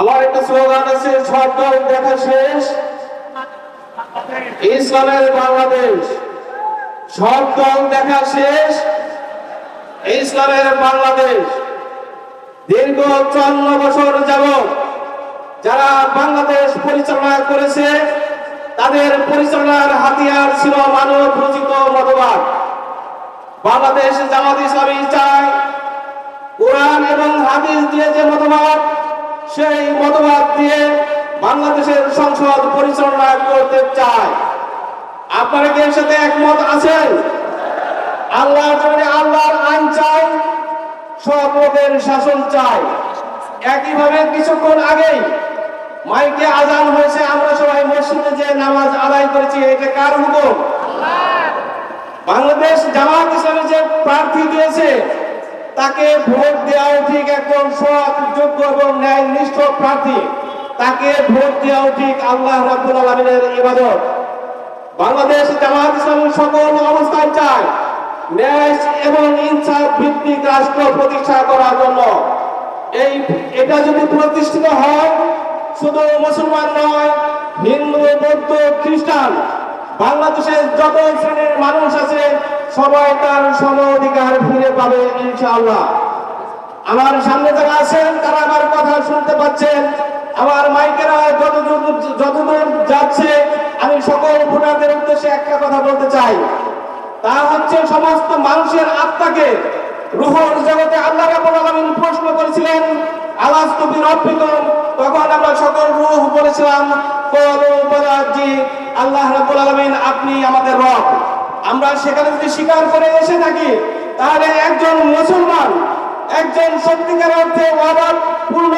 আমার একটা স্লোগান আছে, সব দল দেখা শেষ। ইসলামের বাংলাদেশ, সব দেখা শেষ। ইসলামের বাংলাদেশ, দীর্ঘ চুয়ান্ন বছর যাবত যারা বাংলাদেশ পরিচালনা করেছে, তাদের পরিচালনার হাতিয়ার ছিল মানব রচিত মতবাদ। বাংলাদেশ জামাত ইসলামী চায়, কোরআন এবং হাদিস দিয়ে যে মতবাদ সেই মতবাদ দিয়ে বাংলাদেশের সংসদ পরিচালনা করতে চায়। আপনারা কি সাথে একমত আছেন? আল্লাহর জন্য আল্লাহর আইন চাই লোকের শাসন চাই। একইভাবে কিছুক্ষণ আগেই মাইকে আজান হয়েছে, আমরা সবাই মসজিদে যে নামাজ আদায় করেছি, এটা কার হুকুম? বাংলাদেশ জামাত ইসলামী যে প্রার্থী দিয়েছে, তাকে ভোট দেওয়াও ঠিক একজন সৎ, যোগ্য এবং ন্যায় প্রার্থী তাকে ভোট দেওয়াও ঠিক আল্লাহ রাব্বুল আলামিনের ইবাদত। বাংলাদেশ জামাত ইসলামী সকল অবস্থায় চায় ন্যায় এবং ইনসাফ ভিত্তিক রাষ্ট্র প্রতিষ্ঠা করার জন্য। এই, এটা যদি প্রতিষ্ঠিত হয়, শুধু মুসলমান নয়, হিন্দু, বৌদ্ধ, খ্রিস্টান, বাংলাদেশের যত শ্রেণির মানুষ আছে, সবাই তার সম অধিকার ফিরে পাবে ইনশাআল্লাহ। আমার সামনে যারা আছেন, তারা আমার কথা যতদূর যাচ্ছে, আমি সকল ভোটারদের উদ্দেশ্যে একটা কথা বলতে চাই। তা হচ্ছে সমস্ত মানুষের আত্মাকে রুহর জগতে আল্লাহ রাব্বুল আলামিন প্রশ্ন করেছিলেন আলাস্তু বিরব্বিকুম তখন আমরা সকল রূহ বলেছিলাম আল্লাহ রাব্বুল আলামিন আপনি আমাদের রব। আমরা সেখানে যদি স্বীকার করে এসে থাকি, তাহলে একজন মুসলমান, একজন সত্যিকার অর্থে ওয়াদা পূর্ণ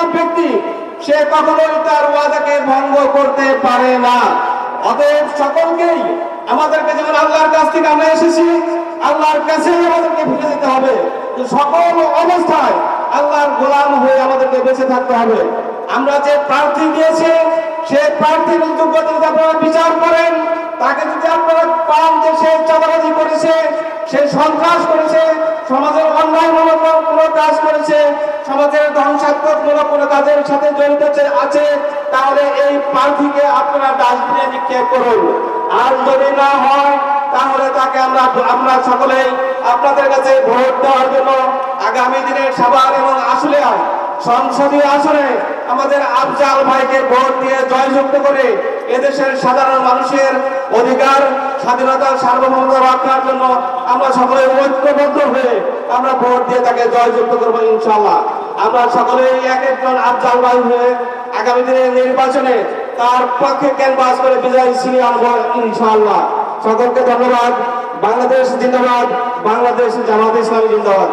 সে কখনোই তার ওয়াদাকে ভঙ্গ করতে পারে না। অতএব সকলকেই আমাদেরকে যেমন আল্লাহর কাছ থেকে আমরা এসেছি, আল্লাহর কাছে আমাদেরকে ফিরে যেতে হবে। সকল অবস্থায় আল্লাহর গোলাম হয়ে আমাদেরকে বেঁচে থাকতে হবে। আমরা যে প্রার্থী দিয়েছি, সে প্রার্থীর যোগ্যতা যদি আপনারা বিচার করেন, তাকে যদি আপনারা পান যে সে চাঁদাবাজি করেছে, সে সন্ত্রাস করেছে সমাজের অন্যায়মূলক কোনো কাজ করেছে, সমাজের ধ্বংসাত্মকমূলক কোনো কাজের সাথে জড়িত আছে- তাহলে এই প্রার্থীকে আপনারা ডাস্টবিনে নিক্ষেপ করুন। আর যদি না হয়, তাহলে তাকে আমরা আমরা সকলেই আপনাদের কাছে ভোট দেওয়ার জন্য আগামী দিনের সবার এবং আসলে সংসদীয় আসনে আমাদের আফজাল ভাইকে ভোট দিয়ে জয়যুক্ত করে এদেশের সাধারণ মানুষের অধিকার স্বাধীনতার সার্বভৌমতা রক্ষার জন্য আমরা সকলে ঐক্যবদ্ধ হয়ে আমরা ভোট দিয়ে তাকে জয়যুক্ত করব ইনশাল্লাহ আমরা সকলেই এক একজন আফজাল ভাই হয়ে আগামী দিনের নির্বাচনে তার পক্ষে ক্যানভাস করে বিজয় ছিনিয়ে আনব ইনশাল্লাহ সকলকে ধন্যবাদ। বাংলাদেশ জিন্দাবাদ। বাংলাদেশ জামাত ইসলামী জিন্দাবাদ।